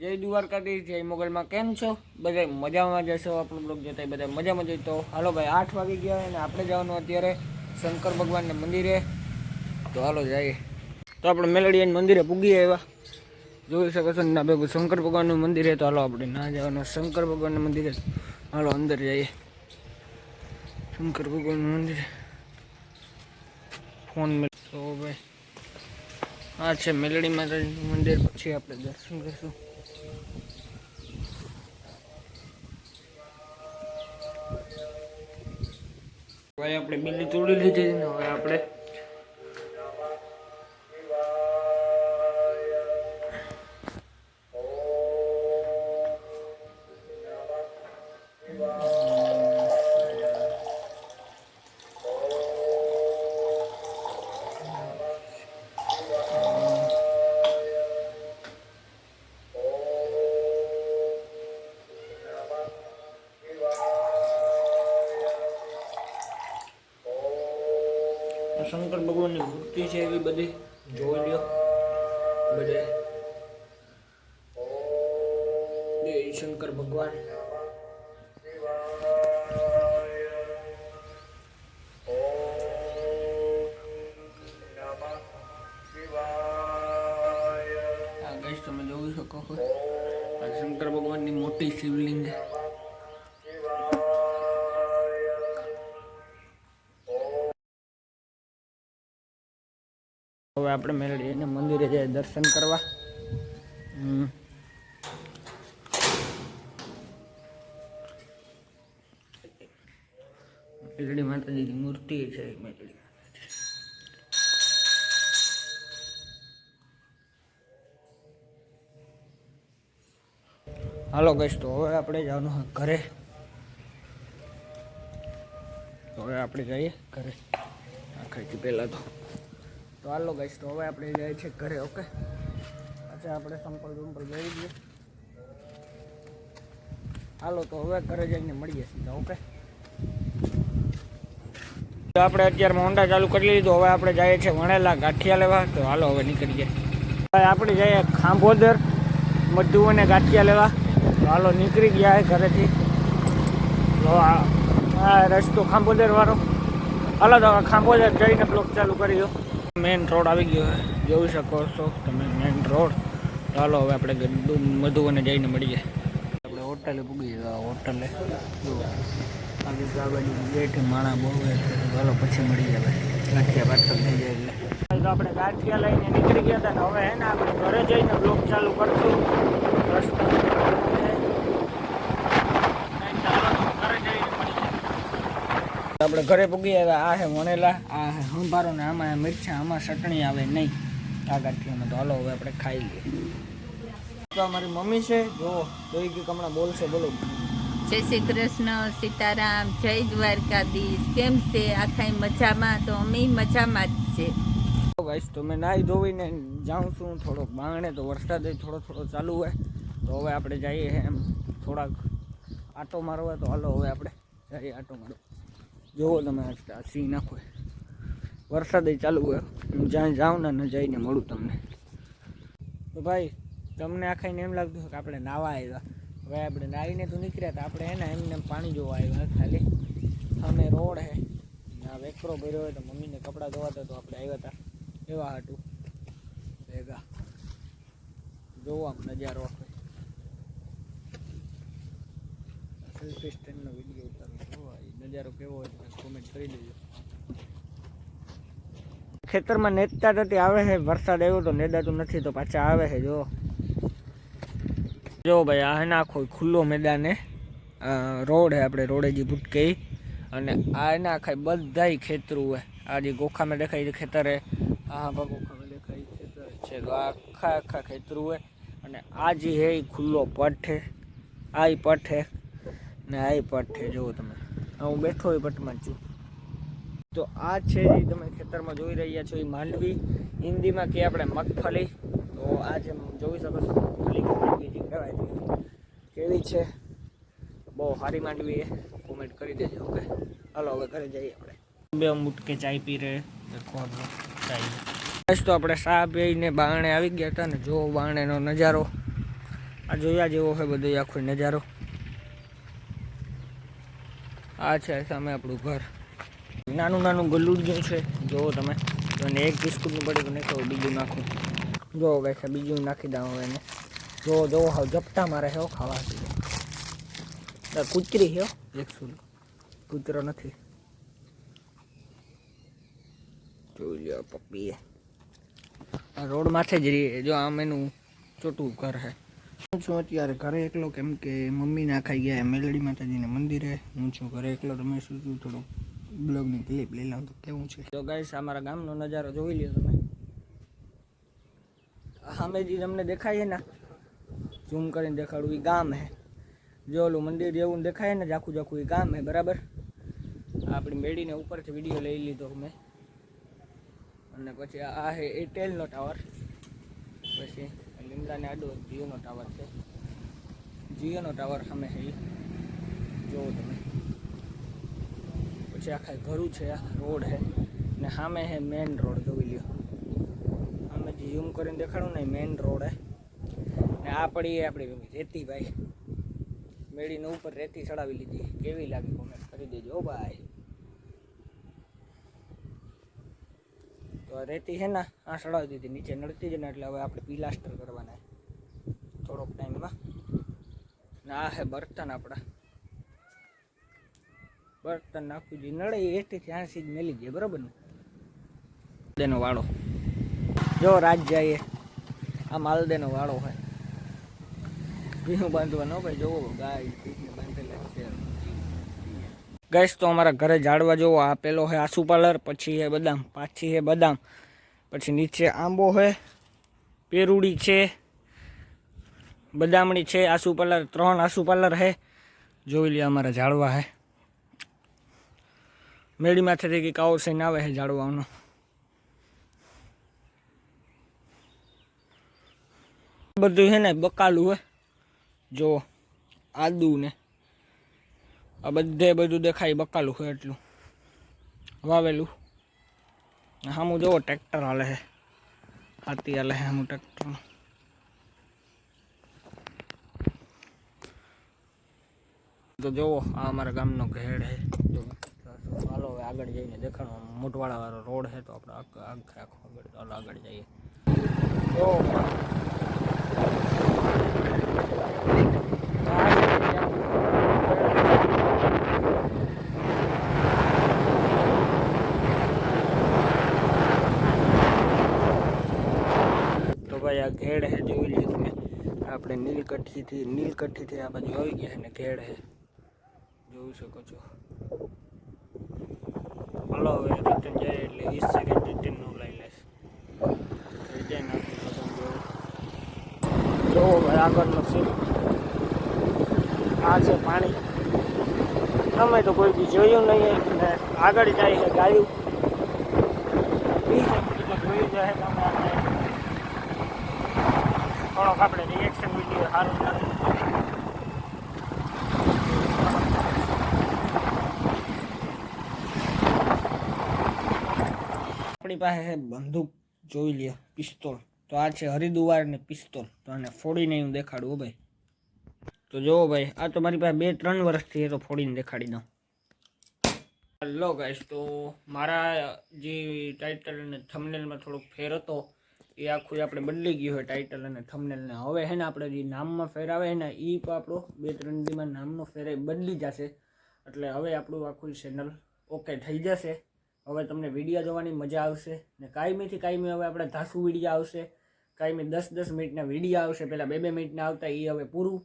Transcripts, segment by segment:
જય દ્વારકાધીશ, જય મોગલમાં. કેમ છો? બધા મજામાં જશો આપણું બ્લોગ જોતા બધા મજામાં જોઈ તો. હાલો ભાઈ, આઠ વાગી ગયા અને આપણે જવાનું અત્યારે શંકર ભગવાનના મંદિરે. તો હાલો જઈએ. તો આપણે મેલડીયા મંદિરે પૂગી આવ્યા. જોઈ શકો છો ના ભેગું શંકર ભગવાનનું મંદિર તો હાલો આપણે ના જવાનું, શંકર ભગવાનના મંદિરે. હાલો, અંદર જઈએ. શંકર ભગવાનનું મંદિર. ફોન મેળવો ભાઈ, આ છે મેલડી માતાજીનું મંદિર. પછી આપણે દર્શન કરીશું. હવે આપણે બિલ્લી તોડી લીધી ને હવે આપણે શંકર ભગવાનની મૂર્તિ છે એવી બધી. જોઈ લ્યો. બધે શંકર ભગવાન. આપણે મેળવીએ એને મંદિરે જઈએ દર્શન કરવા. મેલડી માતાજીની મૂર્તિ છે મેલડી હાલો ગઈશ તો હવે આપણે જવાનું ઘરે. હવે આપણે જઈએ ઘરે. આખરીથી પહેલાં તો તો હાલો ગઈશ તો હવે આપણે જાય છે ઘરે ઓકે અચ્છા આપણે સંપલ સંપલ લઈ દઈએ હાલો, તો હવે ઘરે જઈને મળીએ સીધા ઓકે તો આપણે અત્યારે હોન્ડા ચાલુ કરી લીધું, હવે આપણે જઈએ છીએ વણેલા ગાંઠિયા લેવા. તો હાલો, હવે નીકળીએ. આપણે જઈએ ખાંભોદર મધુ ગાંઠિયા લેવા. તો હાલો, નીકળી ગયા છે ઘરેથી. તો આ રસ્તો ખાંભોદર વાળો હાલો, તો ખાંભોદર જઈને બ્લોક ચાલુ કરી દો. મેઇન રોડ આવી ગયો જોઈ શકો છો તમે મેઇન રોડ ચાલો હવે આપણે ગડ્ડુ મધુવને જઈને મળીએ. આપણે હોટલે પૂગી ગયા હોટલે. આજે ગાવાની ગેટ માણા બહુ ચાલો પછી મળી જાય ગાંઠિયા પાછળ થઈ જાય એટલે. તો આપણે ગાંઠિયા લઈને નીકળી ગયા હતા હવે હે ને આપણે ઘરે જઈને બ્લોક ચાલુ કરશું. રસ્તો આપણે ઘરે પૂગી આવ્યા આ હે વણેલા આ હે સંભારો ને આમાં મિરચા આમાં ચટણી આવે નહીં. આ ગાંઠિયામાં તો હાલો હવે આપણે ખાઈ લઈએ. તો અમારી મમ્મી છે જો જોઈ કે હમણાં બોલશે બોલો. જય શ્રી કૃષ્ણ સીતારામ જય દ્વારકાધીશ. કેમ છે? આખા મજામાં? તો અમે મજામાં જ છે. ગાઈશ તો મેં નાહી ધોઈને જાઉં છું થોડોક બાંગણે તો વરસાદ થોડો થોડો ચાલુ હોય. તો હવે આપણે જઈએ એમ થોડાક આટો મારવા તો હાલો હવે આપણે જઈએ આટો મારો જોવો તમે આ સી નાખો. વરસાદ ચાલુ હોય. હું જ્યાં જાઉં ને ન જઈને મળું તમને. તો ભાઈ, તમને આખાઈને એમ લાગતું કે આપણે નાવા આવ્યા. હવે આપણે નાહીને તો નીકળ્યા હતા આપણે એને એમને પાણી જોવા આવ્યા ખાલી. સામે રોડ હે. આ વેકરો ભર્યો હોય તો મમ્મીને કપડાં ધોવાતા તો આપણે આવ્યા હતા એવા હાટું. ભેગા. જોવા નજારો સેલ્ફી સ્ટેન્ડનો વીડિયો નજારો કેવો હોય કોમેન્ટ કરી દેજો ખેતરમાં નેતતા નથી આવે છે, વરસાદ આવ્યો તો નેદાતું નથી તો પાછા આવે છે, જો. જો ભાઈ, આ એના આખો ખુલ્લો મેદાન હે રોડ હે આપણે રોડેજી ભૂટકે અને આ એના આખા બધાય ખેતરું હે આ જે ગોખામાં દેખાય છે ખેતર. હે આ ગોખામાં દેખાય ખેતર. છે તો આખા આખા ખેતરું હે અને આ જે હે એ ખુલ્લો પટ હે આ પઠ હે ને આ પઠ હે જુઓ તમે. હું બેઠો એ પટમાં છું. તો આ છે જે તમે ખેતરમાં જોઈ રહ્યા છો, એ માંડવી. હિન્દીમાં કે આપણે મગફળી. તો આ જે જોઈ શકો છો, મગફળી માંડવી જે કહેવાય કેવી છે? બહુ સારી માંડવી એ કોમેન્ટ કરી દેજો, ઓકે? હાલો, હવે ઘરે જઈએ આપણે. બે મુટકે ચાય પી રહે. ચાય. બસ તો આપણે સા પીને બાણે આવી ગયા હતા ને, જો બાણેનો નજારો. આ જોયા જેવો હોય બધો આખો નજારો. આ છે સામે આપણું ઘર. નાનું નાનું ગલુડિયું છે. જોવો તમે. અને એક બિસ્કુટનું પડ્યું તો બીજું નાખું. જોવો ગાય બીજું નાખી દઉં હવે એને. જોવો જોવો હવે જપટા મારે હો ખાવા કૂતરી હો, એક સુલ. કૂતરો નથી. જોઈ લ્યો પપ્પીએ. રોડ માથે જ રહીએ જો આમ એનું ચોટું ઘર હું છું અત્યારે ઘરે એકલો, કેમ કે મમ્મી નાખાઈ ગયા મેલડી માતાજીને મંદિરે. હું છું ઘરે એકલો તમે શું છું થોડું બ્લોગની ક્લિપ લઈ લઉં તો કેવું છે? તો ગાઈસ અમારા ગામનો નજારો જોઈ લ્યો તમે. સામે જે તમને દેખાય ને? ઝૂમ કરીને દેખાડું એ ગામ હે. જો ઓલું મંદિર જેવું દેખાય ને જાખું જાખું એ ગામ હે, બરાબર? આપણી મેળીને ઉપરથી વીડિયો લઈ લીધો મેં અને પછી આ હે એરટેલનો ટાવર પછી લીમડાને આડો જીઓનો ટાવર છે. જીઓનો ટાવર સામે ઈ. જોવો તમે. પછી આખા ઘરું છે રોડ છે. ને સામે છે મેન રોડ, જોઈ લ્યો. અમે જે ઝૂમ કરીને દેખાડું ને મેન રોડ હે ને આ પડી આપણી રેતી ભાઈ મેળીને ઉપર રેતી ચડાવી લીધી. કેવી લાગી કોમેન્ટ કરી દેજો ભાઈ. તો રેતી છે ને આ સડાવી દીધી, નીચે નડતી જ ને એટલે હવે આપણે પિલાસ્ટર કરવાના થોડોક ટાઈમમાં ના છે બર્તન આપણા. બર્તન નાખવું જોઈએ. નડે એટી ત્યાંથી ત્યાં જ મેલી જાય બરાબર ને? માલદેનો વાળો જો રાજ જાય આ માલદેનો વાળો હોય. ભીનું બાંધવાનો ભાઈ જોવો ગાય ગઈશ તો અમારા ઘરે ઝાડવા જોવો આ પેલો છે આસુપાલર પછી છે બદામ, પાછી છે બદામ, પછી નીચે આંબો છે પેરુડી છે, બદામણી છે આસુ પાલર ત્રણ આસુ પાલર છે જોઈ લે અમારા ઝાડવા છે મેળી માથેથી કંઈક આવો સૈન આવે છે ઝાડવાનો. બધું છે ને બકાલું હે. જો આદુ ને આ બધે બધું દેખાય, બકાલું છે એટલું. વાવેલું. હા હું જોવો, ટ્રેક્ટર હાલે છે. હાથી હાલે છે હું ટ્રેક્ટર તો જોવો, આ અમારા ગામનો ઘેડ છે. ચાલો હવે આગળ જઈને દેખાડો. મોટવાળા વાળો રોડ છે, તો આપણે આખો, આખે આગળ ચાલો આગળ જઈએ. તો ભાઈ આ ઘેડ હે જોઈ લ્યો તમે આપણે નીલકંઠીથી નીલકંઠીથી આ બાજુ આવી ગયા અને ઘેડ હે. જોઈ શકો છો. હલો, હવે રિટર્ન જાય એટલે વીસ સેકન્ડ રિટર્નનું લઈ લેશ રિટર્ન જો ભાઈ આગળનો સીન આ છે પાણી. અમે તો કોઈ બી જોયું નહીં ને આગળ જાય છે ગાયું. બી છે એટલે જોઈ જાય તમે આપણે થોડોક આપણે રિએક્શન વીડિયો સારું આપણી પાસે બંદૂક, જોઈ લે પિસ્તોલ. તો આ છે હરિદુવાર ને પિસ્તોલ. તો આને ફોડીને હું દેખાડું ભાઈ. તો જુઓ ભાઈ, આ તો મારી પાસે બે ત્રણ વર્ષથી એ તો ફોડીને દેખાડી દઉં. હલો ગાઈશ તો મારા જે ટાઇટલ અને થમનેલમાં થોડોક ફેર હતો એ આખું આપણે બદલી ગયું હોય ટાઇટલ અને થંબનેલને હવે હે ને આપણે જે નામમાં ફેરાવે ને એ પણ આપણો બે ત્રણ દીમાં નામનો ફેરાય બદલી જશે. એટલે હવે આપણું આખું ચેનલ ઓકે થઈ જશે. હવે તમને વીડિયો જોવાની મજા આવશે ને કાયમીથી કાયમી હવે આપણે ધાસુ વીડિયો આવશે. કાયમી દસ દસ મિનિટના વીડિયો આવશે. પહેલાં બે બે મિનિટના આવતા એ હવે પૂરું.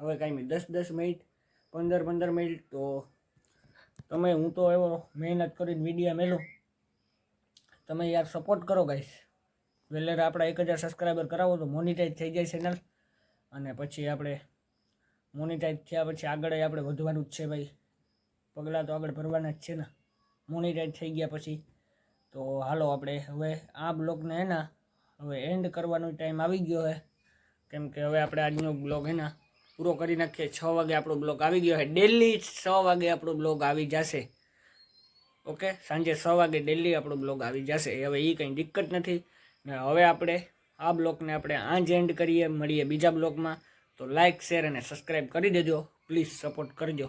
હવે કાયમી દસ દસ મિનિટ, પંદર પંદર મિનિટ. તો તમે હું તો એવો મહેનત કરીને વીડિયો મેલું. તમે યાર સપોર્ટ કરો ગાઈશ વેલેર આપણા એક હજાર સબસ્ક્રાઈબર કરાવો તો મોનિટાઈઝ થઈ જાય ચેનલ અને પછી આપણે મોનિટાઈઝ થયા પછી આગળ આપણે વધવાનું જ છે ભાઈ. પગલાં તો આગળ ભરવાના જ છે ને. મોનિટાઈઝ થઈ ગયા પછી તો હાલો આપણે હવે આ બ્લોગને હે ને હવે એન્ડ કરવાનો ટાઈમ આવી ગયો છે કેમ કે હવે આપણે આજનો બ્લોગ હે ને પૂરો કરી નાખીએ. છ વાગે આપણો બ્લોગ આવી ગયો છે ડેલી છ વાગે આપણો બ્લોગ આવી જશે. ઓકે સાંજે છ વાગે ડેલી આપણો બ્લોગ આવી જશે. હવે એ કંઈ દિક્કત નથી. ને હવે આપણે આ બ્લોગને આપણે આ જ એન્ડ કરીએ, મળીએ બીજા બ્લોગમાં તો લાઇક શેર અને સબસ્ક્રાઈબ કરી દેજો. પ્લીઝ સપોર્ટ કરજો.